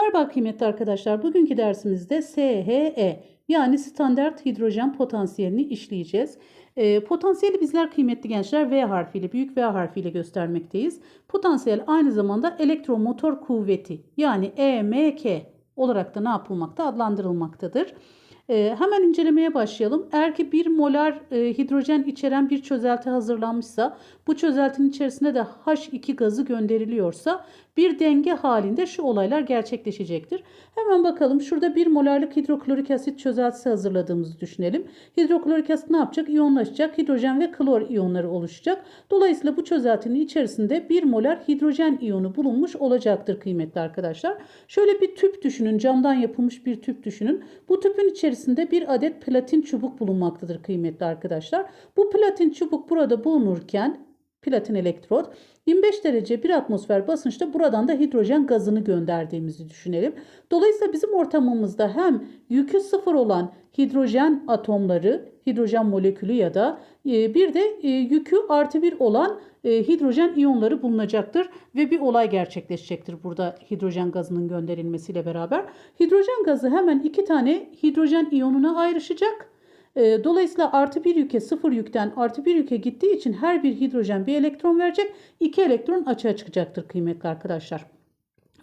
Merhaba kıymetli arkadaşlar. Bugünkü dersimizde SHE yani standart hidrojen potansiyelini işleyeceğiz. Ee, potansiyeli bizler kıymetli gençler V harfiyle, büyük V harfiyle göstermekteyiz. Potansiyel aynı zamanda elektromotor kuvveti yani EMK olarak da ne yapılmakta adlandırılmaktadır. Ee, hemen incelemeye başlayalım. Eğer ki 1 molar e, hidrojen içeren bir çözelti hazırlanmışsa bu çözeltinin içerisine de H2 gazı gönderiliyorsa bir denge halinde şu olaylar gerçekleşecektir. Hemen bakalım şurada 1 molarlık hidroklorik asit çözeltisi hazırladığımızı düşünelim. Hidroklorik asit ne yapacak? İyonlaşacak. Hidrojen ve klor iyonları oluşacak. Dolayısıyla bu çözeltinin içerisinde 1 molar hidrojen iyonu bulunmuş olacaktır kıymetli arkadaşlar. Şöyle bir tüp düşünün. Camdan yapılmış bir tüp düşünün. Bu tüpün içerisinde bir adet platin çubuk bulunmaktadır kıymetli arkadaşlar. Bu platin çubuk burada bulunurken platin elektrot 25 derece bir atmosfer basınçta buradan da hidrojen gazını gönderdiğimizi düşünelim. Dolayısıyla bizim ortamımızda hem yükü sıfır olan hidrojen atomları, hidrojen molekülü ya da e, bir de e, yükü artı bir olan e, hidrojen iyonları bulunacaktır ve bir olay gerçekleşecektir burada hidrojen gazının gönderilmesiyle beraber. Hidrojen gazı hemen iki tane hidrojen iyonuna ayrışacak. E, Dolayısıyla artı bir yüke sıfır yükten artı bir yüke gittiği için her bir hidrojen bir elektron verecek. iki elektron açığa çıkacaktır kıymetli arkadaşlar.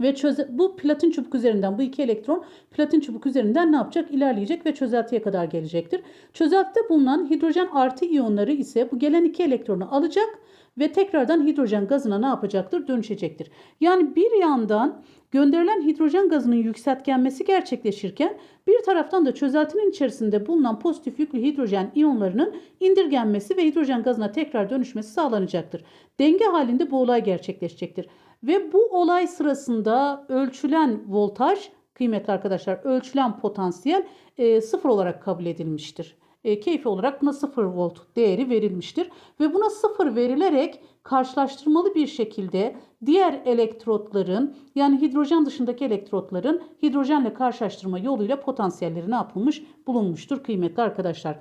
Ve çöze, bu platin çubuk üzerinden bu iki elektron platin çubuk üzerinden ne yapacak? İlerleyecek ve çözeltiye kadar gelecektir. Çözeltide bulunan hidrojen artı iyonları ise bu gelen iki elektronu alacak ve tekrardan hidrojen gazına ne yapacaktır? Dönüşecektir. Yani bir yandan gönderilen hidrojen gazının yükseltgenmesi gerçekleşirken bir taraftan da çözeltinin içerisinde bulunan pozitif yüklü hidrojen iyonlarının indirgenmesi ve hidrojen gazına tekrar dönüşmesi sağlanacaktır. Denge halinde bu olay gerçekleşecektir. Ve bu olay sırasında ölçülen voltaj kıymetli arkadaşlar ölçülen potansiyel e, sıfır olarak kabul edilmiştir. E, keyfi olarak buna 0 volt değeri verilmiştir. Ve buna 0 verilerek karşılaştırmalı bir şekilde diğer elektrotların yani hidrojen dışındaki elektrotların hidrojenle karşılaştırma yoluyla potansiyelleri ne yapılmış bulunmuştur kıymetli arkadaşlar.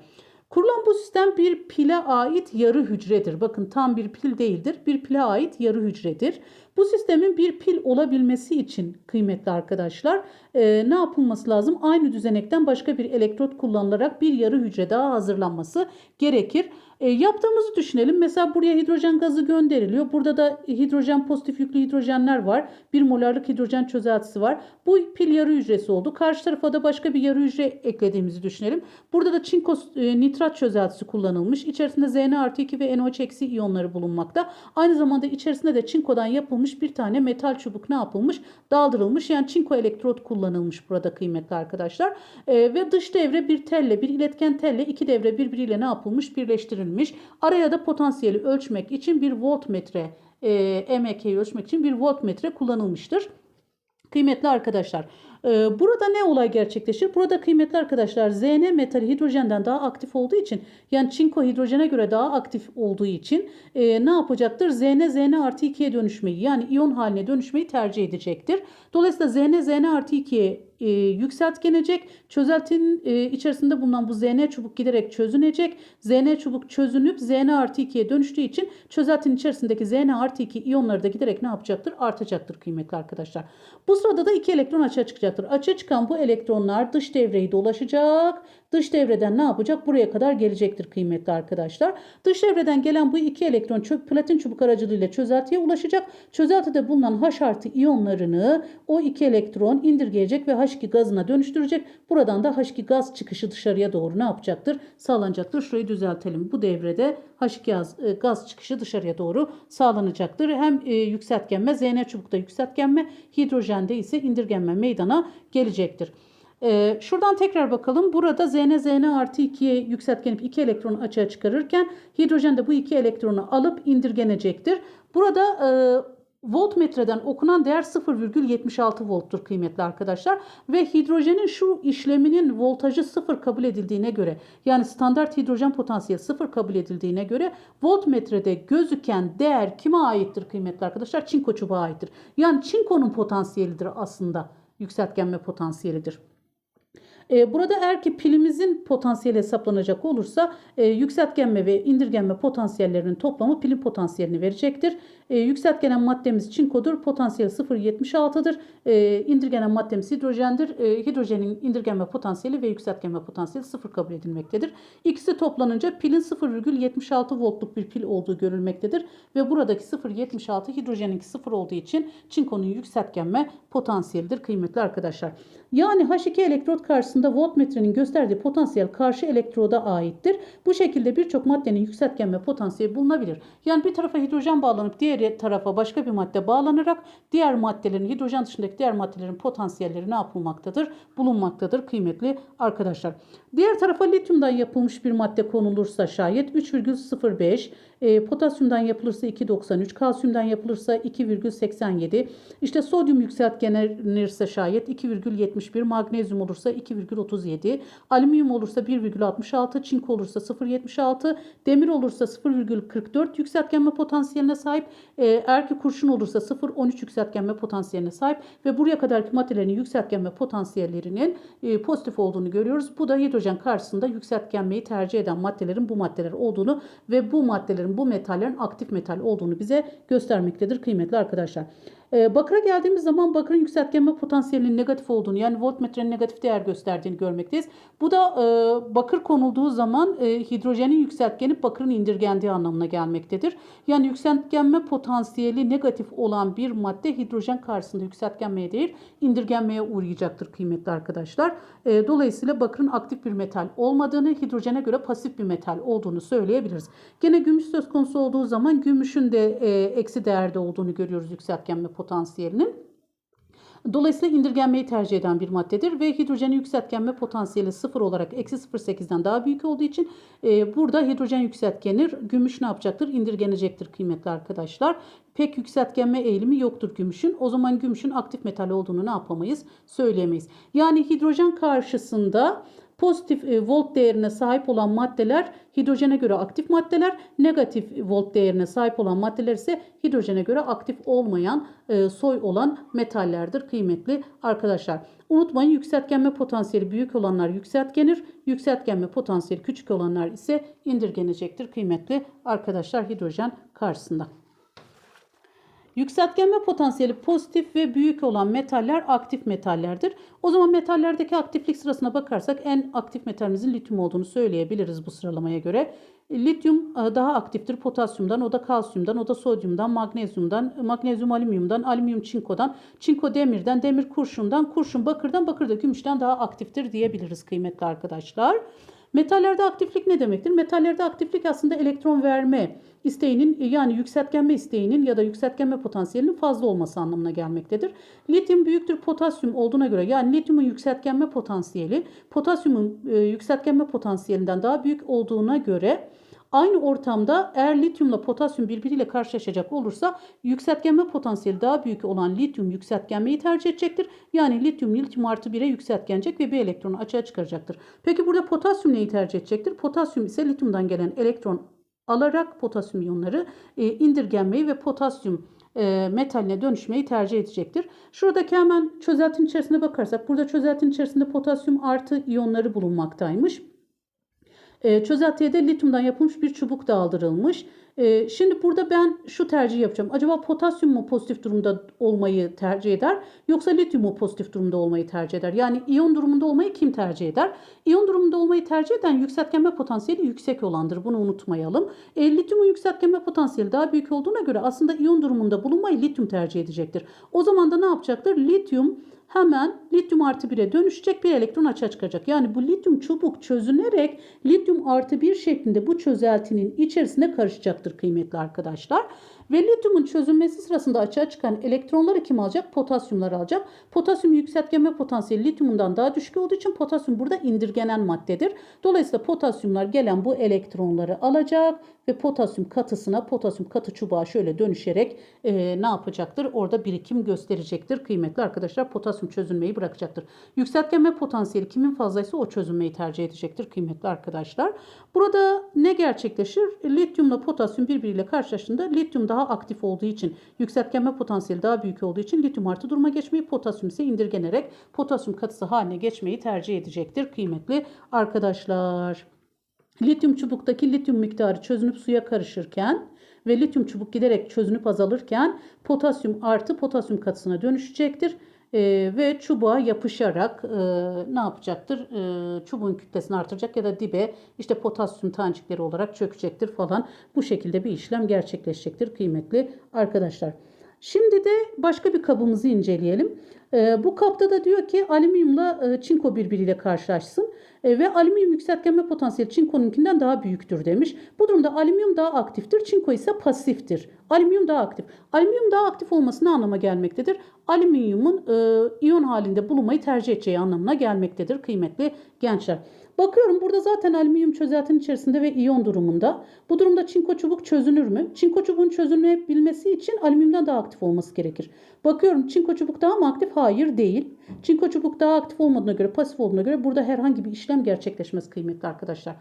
Kurulan bu sistem bir pile ait yarı hücredir. Bakın tam bir pil değildir. Bir pile ait yarı hücredir. Bu sistemin bir pil olabilmesi için kıymetli arkadaşlar e, ne yapılması lazım? Aynı düzenekten başka bir elektrot kullanılarak bir yarı hücre daha hazırlanması gerekir. E, yaptığımızı düşünelim. Mesela buraya hidrojen gazı gönderiliyor. Burada da hidrojen pozitif yüklü hidrojenler var. Bir molarlık hidrojen çözeltisi var. Bu pil yarı hücresi oldu. Karşı tarafa da başka bir yarı hücre eklediğimizi düşünelim. Burada da çinko e, nitrat çözeltisi kullanılmış. İçerisinde Zn artı 2 ve NOH eksi iyonları bulunmakta. Aynı zamanda içerisinde de çinkodan yapılmış bir tane metal çubuk ne yapılmış? Daldırılmış. Yani çinko elektrot kullanılmış burada kıymetli arkadaşlar. E, ve dış devre bir telle, bir iletken telle iki devre birbiriyle ne yapılmış? Birleştirilmiş verilmiş. Araya da potansiyeli ölçmek için bir voltmetre, e, EMK'yi ölçmek için bir voltmetre kullanılmıştır. Kıymetli arkadaşlar, e, burada ne olay gerçekleşir? Burada kıymetli arkadaşlar Zn metali hidrojenden daha aktif olduğu için yani çinko hidrojene göre daha aktif olduğu için e, ne yapacaktır? Zn Zn artı 2'ye dönüşmeyi yani iyon haline dönüşmeyi tercih edecektir. Dolayısıyla Zn Zn artı 2'ye e, yükseltgenecek. Çözeltinin e, içerisinde bulunan bu Zn çubuk giderek çözünecek. Zn çubuk çözünüp Zn artı 2'ye dönüştüğü için çözeltinin içerisindeki Zn artı 2 iyonları da giderek ne yapacaktır? Artacaktır kıymetli arkadaşlar. Bu sırada da iki elektron açığa çıkacaktır. Açığa çıkan bu elektronlar dış devreyi dolaşacak. Dış devreden ne yapacak? Buraya kadar gelecektir kıymetli arkadaşlar. Dış devreden gelen bu iki elektron çöp, platin çubuk aracılığıyla çözeltiye ulaşacak. Çözeltide bulunan H artı iyonlarını o iki elektron indirgeyecek ve H2 gazına dönüştürecek. Buradan da H2 gaz çıkışı dışarıya doğru ne yapacaktır? Sağlanacaktır. Şurayı düzeltelim. Bu devrede H2 gaz, e, gaz çıkışı dışarıya doğru sağlanacaktır. Hem e, yükseltgenme, Zn çubukta yükseltgenme, hidrojende ise indirgenme meydana gelecektir. Ee, şuradan tekrar bakalım. Burada Zn Zn artı 2'ye yükseltgenip 2 elektronu açığa çıkarırken hidrojen de bu 2 elektronu alıp indirgenecektir. Burada e, voltmetreden okunan değer 0,76 volttur kıymetli arkadaşlar. Ve hidrojenin şu işleminin voltajı 0 kabul edildiğine göre yani standart hidrojen potansiyeli 0 kabul edildiğine göre voltmetrede gözüken değer kime aittir kıymetli arkadaşlar? Çinko çubuğa aittir. Yani çinkonun potansiyelidir aslında yükseltgenme potansiyelidir. E, burada eğer ki pilimizin potansiyeli hesaplanacak olursa e, yükseltgenme ve indirgenme potansiyellerinin toplamı pilin potansiyelini verecektir. E, yükseltgenen maddemiz çinkodur. Potansiyeli 0.76'dır. E, indirgenen maddemiz hidrojendir. E, hidrojenin indirgenme potansiyeli ve yükseltgenme potansiyeli 0 kabul edilmektedir. İkisi toplanınca pilin 0,76 voltluk bir pil olduğu görülmektedir. Ve buradaki 0,76 hidrojeninki 0 olduğu için çinkonun yükseltgenme potansiyelidir kıymetli arkadaşlar. Yani H2 elektrot karşısında voltmetrenin gösterdiği potansiyel karşı elektroda aittir. Bu şekilde birçok maddenin yükseltgenme potansiyeli bulunabilir. Yani bir tarafa hidrojen bağlanıp diğer tarafa başka bir madde bağlanarak diğer maddelerin hidrojen dışındaki diğer maddelerin potansiyelleri ne yapılmaktadır? Bulunmaktadır kıymetli arkadaşlar. Diğer tarafa lityumdan yapılmış bir madde konulursa şayet 3,05 e, potasyumdan yapılırsa 2,93, kalsiyumdan yapılırsa 2,87, işte sodyum yükseltgenirse şayet 2,71, magnezyum olursa 2,37, alüminyum olursa 1,66, çinko olursa 0,76, demir olursa 0,44 yükseltgenme potansiyeline sahip, e, eğer ki kurşun olursa 0,13 yükseltgenme potansiyeline sahip ve buraya kadarki maddelerin yükseltgenme potansiyellerinin e, pozitif olduğunu görüyoruz. Bu da hidrojen karşısında yükseltgenmeyi tercih eden maddelerin bu maddeler olduğunu ve bu maddelerin bu metallerin aktif metal olduğunu bize göstermektedir kıymetli arkadaşlar. Ee, bakıra geldiğimiz zaman bakırın yükseltgenme potansiyelinin negatif olduğunu yani voltmetrenin negatif değer gösterdiğini görmekteyiz. Bu da e, bakır konulduğu zaman e, hidrojenin yükseltgenip bakırın indirgendiği anlamına gelmektedir. Yani yükseltgenme potansiyeli negatif olan bir madde hidrojen karşısında yükseltgenmeye değil indirgenmeye uğrayacaktır kıymetli arkadaşlar. E, dolayısıyla bakırın aktif bir metal olmadığını hidrojene göre pasif bir metal olduğunu söyleyebiliriz. Gene gümüş söz konusu olduğu zaman gümüşün de e, eksi değerde olduğunu görüyoruz yükseltgenme potansiyelinin. Dolayısıyla indirgenmeyi tercih eden bir maddedir ve hidrojenin yükseltgenme potansiyeli 0 olarak eksi 0,8'den daha büyük olduğu için e, burada hidrojen yükseltgenir. Gümüş ne yapacaktır? İndirgenecektir kıymetli arkadaşlar. Pek yükseltgenme eğilimi yoktur gümüşün. O zaman gümüşün aktif metal olduğunu ne yapamayız? Söyleyemeyiz. Yani hidrojen karşısında Pozitif e, volt değerine sahip olan maddeler hidrojene göre aktif maddeler, negatif volt değerine sahip olan maddeler ise hidrojene göre aktif olmayan e, soy olan metallerdir kıymetli arkadaşlar. Unutmayın yükseltgenme potansiyeli büyük olanlar yükseltgenir, yükseltgenme potansiyeli küçük olanlar ise indirgenecektir kıymetli arkadaşlar hidrojen karşısında. Yükseltgenme potansiyeli pozitif ve büyük olan metaller aktif metallerdir. O zaman metallerdeki aktiflik sırasına bakarsak en aktif metalimizin lityum olduğunu söyleyebiliriz bu sıralamaya göre. Lityum e, daha aktiftir potasyumdan, o da kalsiyumdan, o da sodyumdan, magnezyumdan, magnezyum alüminyumdan, alüminyum çinkodan, çinko demirden, demir kurşundan, kurşun bakırdan, bakır da gümüşten daha aktiftir diyebiliriz kıymetli arkadaşlar. Metallerde aktiflik ne demektir? Metallerde aktiflik aslında elektron verme isteğinin yani yükseltgenme isteğinin ya da yükseltgenme potansiyelinin fazla olması anlamına gelmektedir. Lityum büyüktür potasyum olduğuna göre yani lityumun yükseltgenme potansiyeli potasyumun e, yükseltgenme potansiyelinden daha büyük olduğuna göre Aynı ortamda eğer lityumla potasyum birbiriyle karşılaşacak olursa yükseltgenme potansiyeli daha büyük olan lityum yükseltgenmeyi tercih edecektir. Yani lityum lityum artı 1'e yükseltgenecek ve bir elektronu açığa çıkaracaktır. Peki burada potasyum neyi tercih edecektir? Potasyum ise lityumdan gelen elektron alarak potasyum iyonları e, indirgenmeyi ve potasyum e, metaline dönüşmeyi tercih edecektir. Şuradaki hemen çözeltinin içerisine bakarsak burada çözeltinin içerisinde potasyum artı iyonları bulunmaktaymış. E, çözeltiye de lityumdan yapılmış bir çubuk daldırılmış. E, şimdi burada ben şu tercih yapacağım. Acaba potasyum mu pozitif durumda olmayı tercih eder yoksa lityum mu pozitif durumda olmayı tercih eder? Yani iyon durumunda olmayı kim tercih eder? İyon durumunda olmayı tercih eden yükseltgenme potansiyeli yüksek olandır. Bunu unutmayalım. E, lityumun yükseltgenme potansiyeli daha büyük olduğuna göre aslında iyon durumunda bulunmayı lityum tercih edecektir. O zaman da ne yapacaktır? Lityum hemen lityum artı 1'e dönüşecek bir elektron açığa çıkacak. Yani bu lityum çubuk çözünerek lityum artı 1 şeklinde bu çözeltinin içerisine karışacaktır kıymetli arkadaşlar. Ve lityumun çözünmesi sırasında açığa çıkan elektronları kim alacak? Potasyumlar alacak. Potasyum yükseltgenme potansiyeli lityumundan daha düşük olduğu için potasyum burada indirgenen maddedir. Dolayısıyla potasyumlar gelen bu elektronları alacak ve potasyum katısına potasyum katı çubuğa şöyle dönüşerek e, ne yapacaktır? Orada birikim gösterecektir. Kıymetli arkadaşlar potasyum çözünmeyi bırakacaktır. Yükseltgenme potansiyeli kimin fazlaysa o çözünmeyi tercih edecektir kıymetli arkadaşlar. Burada ne gerçekleşir? Lityumla potasyum birbiriyle karşılaştığında lityum daha daha aktif olduğu için, yükseltgenme potansiyeli daha büyük olduğu için lityum artı duruma geçmeyi, potasyum ise indirgenerek potasyum katısı haline geçmeyi tercih edecektir kıymetli arkadaşlar. Lityum çubuktaki lityum miktarı çözünüp suya karışırken ve lityum çubuk giderek çözünüp azalırken potasyum artı potasyum katısına dönüşecektir. Ee, ve çubuğa yapışarak e, ne yapacaktır? E, çubuğun kütlesini artıracak ya da dibe işte potasyum tanecikleri olarak çökecektir falan. Bu şekilde bir işlem gerçekleşecektir kıymetli arkadaşlar. Şimdi de başka bir kabımızı inceleyelim. E, bu kapta da diyor ki alüminyumla e, çinko birbiriyle karşılaşsın E, ve alüminyum yükseltgenme potansiyeli çinkonunkinden daha büyüktür demiş. Bu durumda alüminyum daha aktiftir, çinko ise pasiftir. Alüminyum daha aktif. Alüminyum daha aktif olması ne anlama gelmektedir? Alüminyumun e, iyon halinde bulunmayı tercih edeceği anlamına gelmektedir kıymetli gençler. Bakıyorum burada zaten alüminyum çözeltinin içerisinde ve iyon durumunda. Bu durumda çinko çubuk çözünür mü? Çinko çubuğun çözünebilmesi için alüminyumdan daha aktif olması gerekir. Bakıyorum çinko çubuk daha mı aktif? Hayır değil. Çinko çubuk daha aktif olmadığına göre, pasif olduğuna göre burada herhangi bir işlem gerçekleşmez kıymetli arkadaşlar.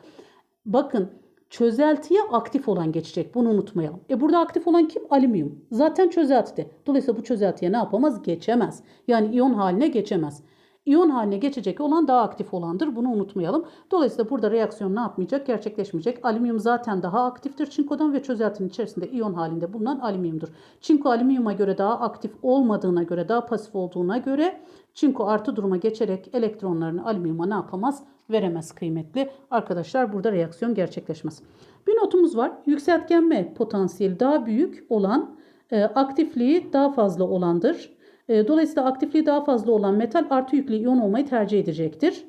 Bakın çözeltiye aktif olan geçecek. Bunu unutmayalım. E burada aktif olan kim? Alüminyum. Zaten çözeltide. Dolayısıyla bu çözeltiye ne yapamaz? Geçemez. Yani iyon haline geçemez. İyon haline geçecek olan daha aktif olandır. Bunu unutmayalım. Dolayısıyla burada reaksiyon ne yapmayacak? Gerçekleşmeyecek. Alüminyum zaten daha aktiftir çinkodan ve çözeltinin içerisinde iyon halinde bulunan alüminyumdur. Çinko alüminyuma göre daha aktif olmadığına göre, daha pasif olduğuna göre çinko artı duruma geçerek elektronlarını alüminyuma ne yapamaz? Veremez kıymetli. Arkadaşlar burada reaksiyon gerçekleşmez. Bir notumuz var. Yükseltgenme potansiyeli daha büyük olan, e, aktifliği daha fazla olandır. E, Dolayısıyla aktifliği daha fazla olan metal artı yüklü iyon olmayı tercih edecektir.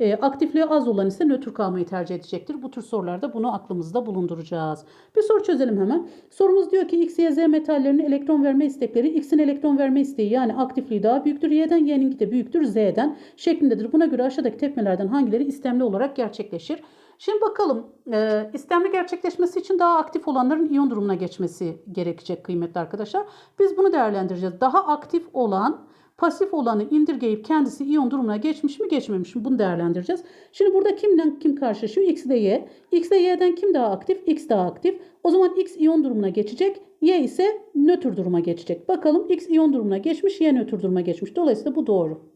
E, aktifliği az olan ise nötr kalmayı tercih edecektir. Bu tür sorularda bunu aklımızda bulunduracağız. Bir soru çözelim hemen. Sorumuz diyor ki X, Y, Z metallerinin elektron verme istekleri X'in elektron verme isteği yani aktifliği daha büyüktür Y'den, Y'ninki de büyüktür Z'den şeklindedir. Buna göre aşağıdaki tepmelerden hangileri istemli olarak gerçekleşir? Şimdi bakalım e, istemli gerçekleşmesi için daha aktif olanların iyon durumuna geçmesi gerekecek kıymetli arkadaşlar. Biz bunu değerlendireceğiz. Daha aktif olan pasif olanı indirgeyip kendisi iyon durumuna geçmiş mi geçmemiş mi bunu değerlendireceğiz. Şimdi burada kimden kim karşılaşıyor? X ile Y. X ile Y'den kim daha aktif? X daha aktif. O zaman X iyon durumuna geçecek. Y ise nötr duruma geçecek. Bakalım X iyon durumuna geçmiş, Y nötr duruma geçmiş. Dolayısıyla bu doğru.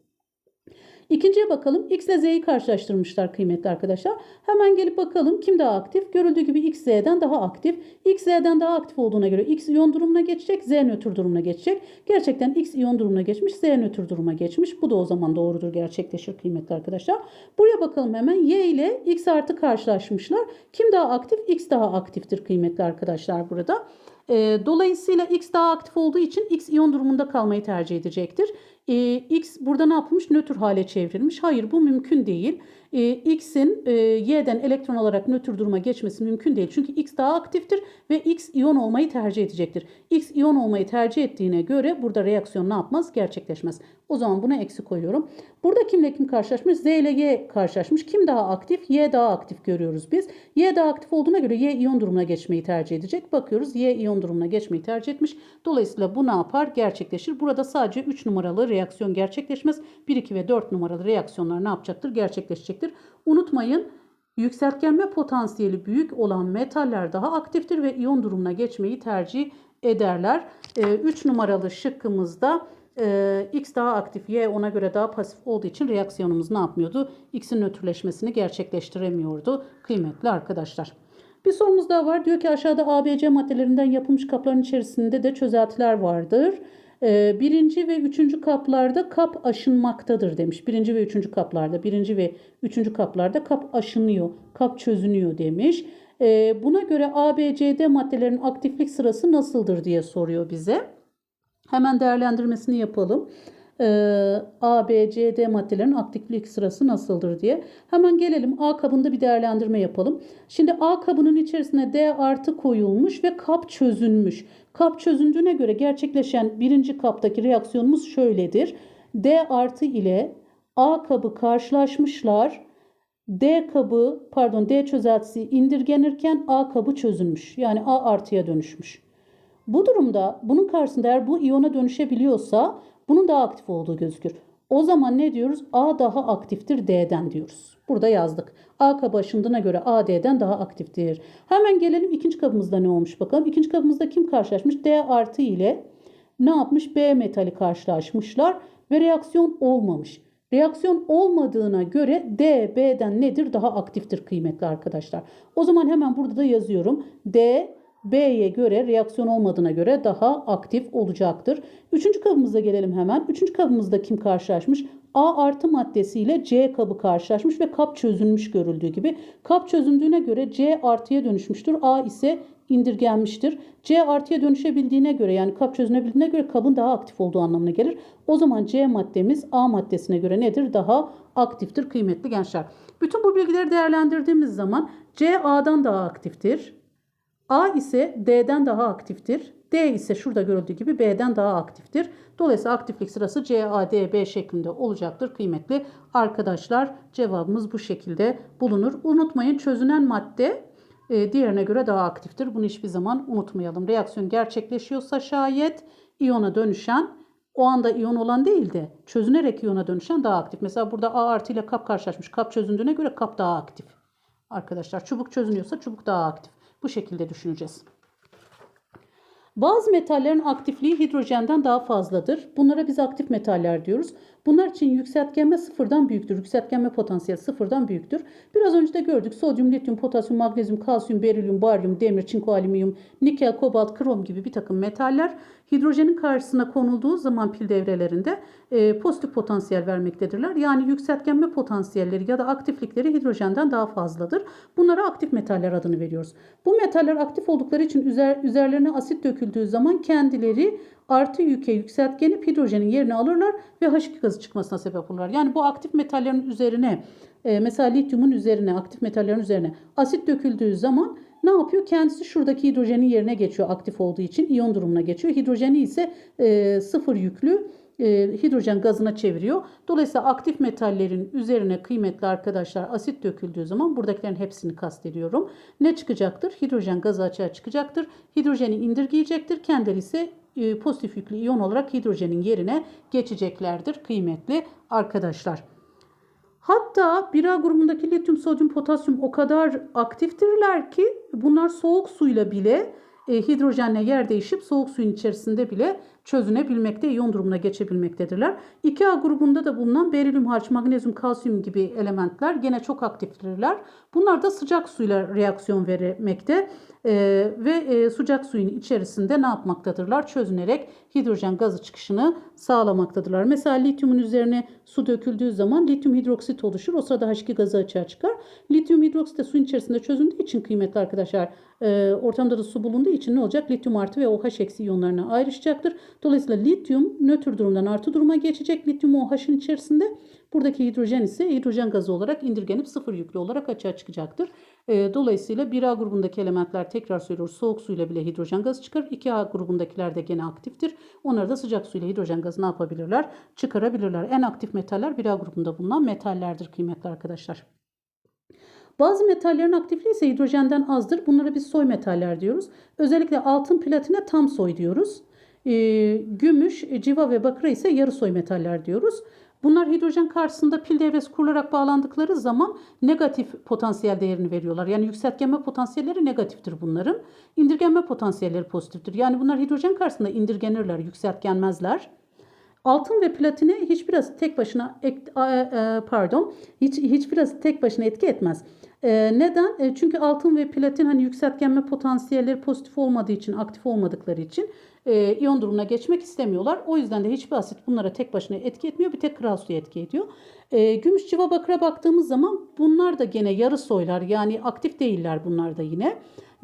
İkinciye bakalım. X ile Z'yi karşılaştırmışlar kıymetli arkadaşlar. Hemen gelip bakalım kim daha aktif? Görüldüğü gibi X Z'den daha aktif. X Z'den daha aktif olduğuna göre X iyon durumuna geçecek, Z nötr durumuna geçecek. Gerçekten X iyon durumuna geçmiş, Z nötr duruma geçmiş. Bu da o zaman doğrudur, gerçekleşir kıymetli arkadaşlar. Buraya bakalım hemen. Y ile X artı karşılaşmışlar. Kim daha aktif? X daha aktiftir kıymetli arkadaşlar burada. E, dolayısıyla X daha aktif olduğu için X iyon durumunda kalmayı tercih edecektir. E, X burada ne yapılmış? Nötr hale çevrilmiş. Hayır bu mümkün değil. E, X'in e, Y'den elektron olarak nötr duruma geçmesi mümkün değil. Çünkü X daha aktiftir ve X iyon olmayı tercih edecektir. X iyon olmayı tercih ettiğine göre burada reaksiyon ne yapmaz? Gerçekleşmez. O zaman buna eksi koyuyorum. Burada kimle kim karşılaşmış? Z ile Y karşılaşmış. Kim daha aktif? Y daha aktif görüyoruz biz. Y daha aktif olduğuna göre Y iyon durumuna geçmeyi tercih edecek. Bakıyoruz Y iyon durumuna geçmeyi tercih etmiş. Dolayısıyla bu ne yapar? Gerçekleşir. Burada sadece 3 numaralı reaksiyon gerçekleşmez. 1, 2 ve 4 numaralı reaksiyonlar ne yapacaktır? Gerçekleşecektir. Unutmayın yükseltgenme potansiyeli büyük olan metaller daha aktiftir ve iyon durumuna geçmeyi tercih ederler. 3 numaralı şıkkımızda e, X daha aktif, Y ona göre daha pasif olduğu için reaksiyonumuz ne yapmıyordu? X'in nötrleşmesini gerçekleştiremiyordu kıymetli arkadaşlar. Bir sorumuz daha var. Diyor ki aşağıda ABC maddelerinden yapılmış kapların içerisinde de çözeltiler vardır. Ee, birinci ve üçüncü kaplarda kap aşınmaktadır demiş. Birinci ve üçüncü kaplarda, birinci ve üçüncü kaplarda kap aşınıyor, kap çözünüyor demiş. Ee, buna göre ABCD maddelerin aktiflik sırası nasıldır diye soruyor bize. Hemen değerlendirmesini yapalım. Ee, A, B, C, D maddelerin aktiflik sırası nasıldır diye. Hemen gelelim A kabında bir değerlendirme yapalım. Şimdi A kabının içerisine D artı koyulmuş ve kap çözünmüş. Kap çözündüğüne göre gerçekleşen birinci kaptaki reaksiyonumuz şöyledir. D artı ile A kabı karşılaşmışlar. D kabı pardon D çözeltisi indirgenirken A kabı çözülmüş. Yani A artıya dönüşmüş. Bu durumda bunun karşısında eğer bu iyona dönüşebiliyorsa bunun daha aktif olduğu gözükür. O zaman ne diyoruz? A daha aktiftir D'den diyoruz. Burada yazdık. A kabı aşındığına göre A D'den daha aktiftir. Hemen gelelim ikinci kabımızda ne olmuş bakalım. İkinci kabımızda kim karşılaşmış? D artı ile ne yapmış? B metali karşılaşmışlar ve reaksiyon olmamış. Reaksiyon olmadığına göre D, B'den nedir? Daha aktiftir kıymetli arkadaşlar. O zaman hemen burada da yazıyorum. D, B'ye göre reaksiyon olmadığına göre daha aktif olacaktır. Üçüncü kabımıza gelelim hemen. Üçüncü kabımızda kim karşılaşmış? A artı maddesiyle C kabı karşılaşmış ve kap çözülmüş görüldüğü gibi. Kap çözüldüğüne göre C artıya dönüşmüştür. A ise indirgenmiştir. C artıya dönüşebildiğine göre yani kap çözünebildiğine göre kabın daha aktif olduğu anlamına gelir. O zaman C maddemiz A maddesine göre nedir? Daha aktiftir kıymetli gençler. Bütün bu bilgileri değerlendirdiğimiz zaman C A'dan daha aktiftir. A ise D'den daha aktiftir. D ise şurada görüldüğü gibi B'den daha aktiftir. Dolayısıyla aktiflik sırası C, A, D, B şeklinde olacaktır kıymetli arkadaşlar. Cevabımız bu şekilde bulunur. Unutmayın çözünen madde e, diğerine göre daha aktiftir. Bunu hiçbir zaman unutmayalım. Reaksiyon gerçekleşiyorsa şayet iyona dönüşen o anda iyon olan değil de çözünerek iyona dönüşen daha aktif. Mesela burada A artı ile kap karşılaşmış. Kap çözündüğüne göre kap daha aktif. Arkadaşlar çubuk çözünüyorsa çubuk daha aktif. Bu şekilde düşüneceğiz. Bazı metallerin aktifliği hidrojenden daha fazladır. Bunlara biz aktif metaller diyoruz. Bunlar için yükseltgenme sıfırdan büyüktür. Yükseltgenme potansiyeli sıfırdan büyüktür. Biraz önce de gördük. Sodyum, lityum, potasyum, magnezyum, kalsiyum, berilyum, baryum, demir, çinko, alüminyum, nikel, kobalt, krom gibi bir takım metaller hidrojenin karşısına konulduğu zaman pil devrelerinde e, pozitif potansiyel vermektedirler. Yani yükseltgenme potansiyelleri ya da aktiflikleri hidrojenden daha fazladır. Bunlara aktif metaller adını veriyoruz. Bu metaller aktif oldukları için üzer, üzerlerine asit döküldüğü zaman kendileri artı yüke yükseltgenip hidrojenin yerini alırlar ve H2 gazı çıkmasına sebep olurlar. Yani bu aktif metallerin üzerine e, mesela lityumun üzerine aktif metallerin üzerine asit döküldüğü zaman ne yapıyor? Kendisi şuradaki hidrojenin yerine geçiyor aktif olduğu için iyon durumuna geçiyor. Hidrojeni ise e, sıfır yüklü e, hidrojen gazına çeviriyor. Dolayısıyla aktif metallerin üzerine kıymetli arkadaşlar asit döküldüğü zaman buradakilerin hepsini kastediyorum. Ne çıkacaktır? Hidrojen gazı açığa çıkacaktır. Hidrojeni indirgeyecektir. Kendileri ise e, pozitif yüklü iyon olarak hidrojenin yerine geçeceklerdir kıymetli arkadaşlar. Hatta 1A grubundaki lityum, sodyum, potasyum o kadar aktiftirler ki bunlar soğuk suyla bile e, hidrojenle yer değişip soğuk suyun içerisinde bile çözünebilmekte, iyon durumuna geçebilmektedirler. 2A grubunda da bulunan berilyum hariç magnezyum, kalsiyum gibi elementler gene çok aktiftirler. Bunlar da sıcak suyla reaksiyon vermekte e, ve e, sıcak suyun içerisinde ne yapmaktadırlar? Çözünerek hidrojen gazı çıkışını sağlamaktadırlar. Mesela lityumun üzerine su döküldüğü zaman lityum hidroksit oluşur. O sırada H2 gazı açığa çıkar. Lityum hidroksit de suyun içerisinde çözündüğü için kıymetli arkadaşlar e, ortamda da su bulunduğu için ne olacak? Lityum artı ve OH eksi iyonlarına ayrışacaktır. Dolayısıyla lityum nötr durumdan artı duruma geçecek. Lityum OH'ın içerisinde buradaki hidrojen ise hidrojen gazı olarak indirgenip sıfır yüklü olarak açığa çıkacaktır. E, dolayısıyla 1A grubundaki elementler tekrar söylüyoruz soğuk suyla bile hidrojen gazı çıkarır. 2A grubundakiler de gene aktiftir. Onları da sıcak suyla hidrojen gazı ne yapabilirler? Çıkarabilirler. En aktif metaller 1A grubunda bulunan metallerdir kıymetli arkadaşlar. Bazı metallerin aktifliği ise hidrojenden azdır. Bunlara biz soy metaller diyoruz. Özellikle altın platine tam soy diyoruz. E, gümüş, civa ve bakır ise yarı soy metaller diyoruz. Bunlar hidrojen karşısında pil devresi kurularak bağlandıkları zaman negatif potansiyel değerini veriyorlar. Yani yükseltgenme potansiyelleri negatiftir bunların. İndirgenme potansiyelleri pozitiftir. Yani bunlar hidrojen karşısında indirgenirler, yükseltgenmezler. Altın ve platine hiçbir tek başına e, pardon, hiç hiçbir tek başına etki etmez. E, neden? E, çünkü altın ve platin hani yükseltgenme potansiyelleri pozitif olmadığı için, aktif olmadıkları için iyon durumuna geçmek istemiyorlar. O yüzden de hiçbir asit bunlara tek başına etki etmiyor. Bir tek kral suyu etki ediyor. Gümüş, civa, bakıra baktığımız zaman bunlar da gene yarı soylar. Yani aktif değiller bunlar da yine.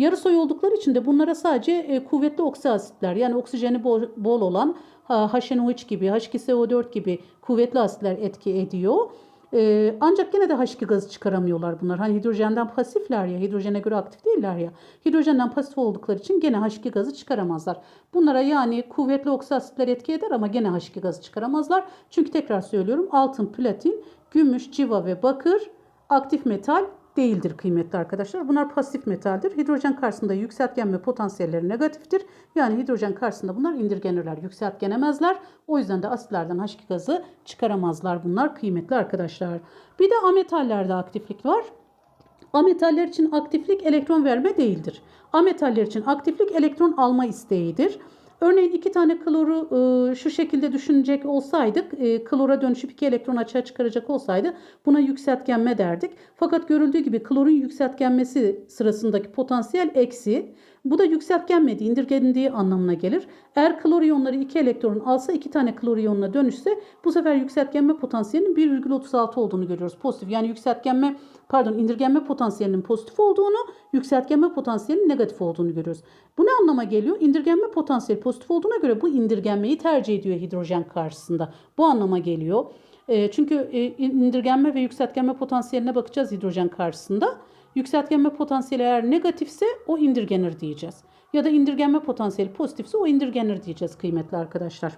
Yarı soy oldukları için de bunlara sadece kuvvetli oksi yani oksijeni bol, bol olan HNO3 gibi, H2SO4 gibi kuvvetli asitler etki ediyor. Ee, ancak yine de H2 gazı çıkaramıyorlar bunlar. Hani hidrojenden pasifler ya, hidrojene göre aktif değiller ya. Hidrojenden pasif oldukları için gene H2 gazı çıkaramazlar. Bunlara yani kuvvetli oksasitler etki eder ama gene H2 gazı çıkaramazlar. Çünkü tekrar söylüyorum altın, platin, gümüş, civa ve bakır aktif metal değildir kıymetli arkadaşlar. Bunlar pasif metaldir. Hidrojen karşısında yükseltgenme potansiyelleri negatiftir. Yani hidrojen karşısında bunlar indirgenirler. Yükseltgenemezler. O yüzden de asitlerden H2 gazı çıkaramazlar bunlar kıymetli arkadaşlar. Bir de ametallerde aktiflik var. Ametaller için aktiflik elektron verme değildir. Ametaller için aktiflik elektron alma isteğidir. Örneğin iki tane kloru e, şu şekilde düşünecek olsaydık, e, klora dönüşüp iki elektron açığa çıkaracak olsaydı buna yükseltgenme derdik. Fakat görüldüğü gibi klorun yükseltgenmesi sırasındaki potansiyel eksi. Bu da yükseltgenmediği, indirgendiği anlamına gelir. Eğer klor iyonları iki elektron alsa iki tane klor iyonuna dönüşse bu sefer yükseltgenme potansiyelinin 1,36 olduğunu görüyoruz. Pozitif yani yükseltgenme pardon indirgenme potansiyelinin pozitif olduğunu, yükseltgenme potansiyelinin negatif olduğunu görüyoruz. Bu ne anlama geliyor? İndirgenme potansiyeli pozitif olduğuna göre bu indirgenmeyi tercih ediyor hidrojen karşısında. Bu anlama geliyor. Çünkü indirgenme ve yükseltgenme potansiyeline bakacağız hidrojen karşısında. Yükseltgenme potansiyeli eğer negatifse o indirgenir diyeceğiz. Ya da indirgenme potansiyeli pozitifse o indirgenir diyeceğiz kıymetli arkadaşlar.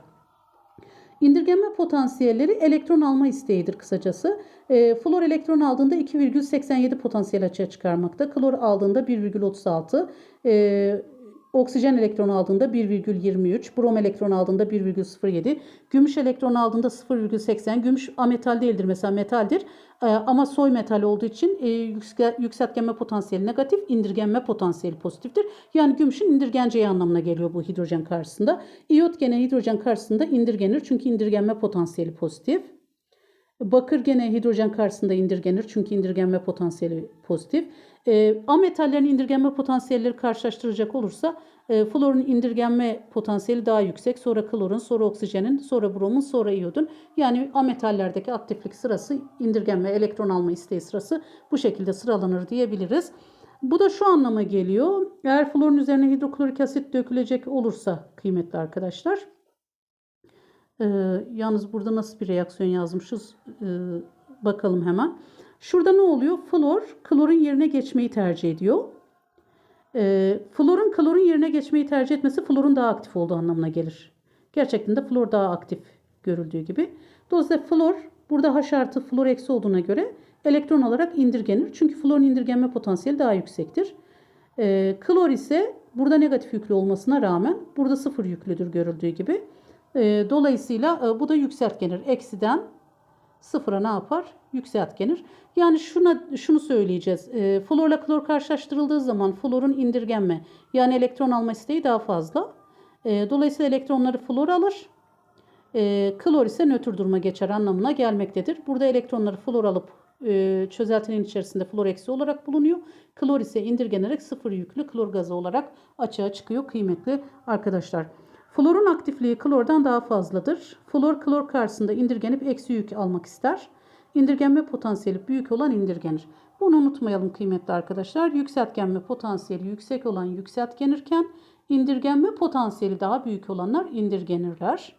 İndirgenme potansiyelleri elektron alma isteğidir kısacası. E, flor elektron aldığında 2,87 potansiyel açığa çıkarmakta. Klor aldığında 1,36. E, Oksijen elektron aldığında 1,23, brom elektron aldığında 1,07, gümüş elektron aldığında 0,80. Gümüş ametal değildir mesela metaldir ee, ama soy metal olduğu için e, yükseltgenme potansiyeli negatif, indirgenme potansiyeli pozitiftir. Yani gümüşün indirgeneceği anlamına geliyor bu hidrojen karşısında. İyot gene hidrojen karşısında indirgenir çünkü indirgenme potansiyeli pozitif. Bakır gene hidrojen karşısında indirgenir çünkü indirgenme potansiyeli pozitif. E, ametallerin indirgenme potansiyelleri karşılaştıracak olursa e, florun indirgenme potansiyeli daha yüksek. Sonra klorun, sonra oksijenin, sonra bromun, sonra iyodun. Yani ametallerdeki aktiflik sırası indirgenme, elektron alma isteği sırası bu şekilde sıralanır diyebiliriz. Bu da şu anlama geliyor. Eğer florun üzerine hidroklorik asit dökülecek olursa kıymetli arkadaşlar ee, yalnız burada nasıl bir reaksiyon yazmışız ee, bakalım hemen. Şurada ne oluyor? Flor klorun yerine geçmeyi tercih ediyor. Ee, florun klorun yerine geçmeyi tercih etmesi florun daha aktif olduğu anlamına gelir. Gerçekten de flor daha aktif görüldüğü gibi. Dolayısıyla flor burada H artı flor eksi olduğuna göre elektron olarak indirgenir. Çünkü florun indirgenme potansiyeli daha yüksektir. Ee, klor ise burada negatif yüklü olmasına rağmen burada sıfır yüklüdür görüldüğü gibi. E, dolayısıyla e, bu da yükseltgenir. Eksiden sıfıra ne yapar? Yükseltgenir. Yani şuna şunu söyleyeceğiz. E, florla klor karşılaştırıldığı zaman florun indirgenme yani elektron alma isteği daha fazla. E, dolayısıyla elektronları flor alır. Klor ise nötr duruma geçer anlamına gelmektedir. Burada elektronları flor alıp e, çözeltinin içerisinde flor eksi olarak bulunuyor. Klor ise indirgenerek sıfır yüklü klor gazı olarak açığa çıkıyor kıymetli arkadaşlar. Florun aktifliği klordan daha fazladır. Flor klor karşısında indirgenip eksi yük almak ister. İndirgenme potansiyeli büyük olan indirgenir. Bunu unutmayalım kıymetli arkadaşlar. Yükseltgenme potansiyeli yüksek olan yükseltgenirken indirgenme potansiyeli daha büyük olanlar indirgenirler.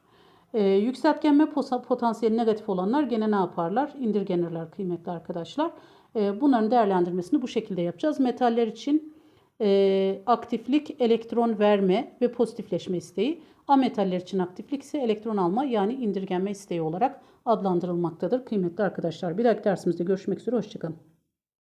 Ee, yükseltgenme potansiyeli negatif olanlar gene ne yaparlar? İndirgenirler kıymetli arkadaşlar. Ee, bunların değerlendirmesini bu şekilde yapacağız. Metaller için e, aktiflik elektron verme ve pozitifleşme isteği. Ametaller için aktiflik ise elektron alma yani indirgenme isteği olarak adlandırılmaktadır kıymetli arkadaşlar. Bir dahaki dersimizde görüşmek üzere. Hoşçakalın.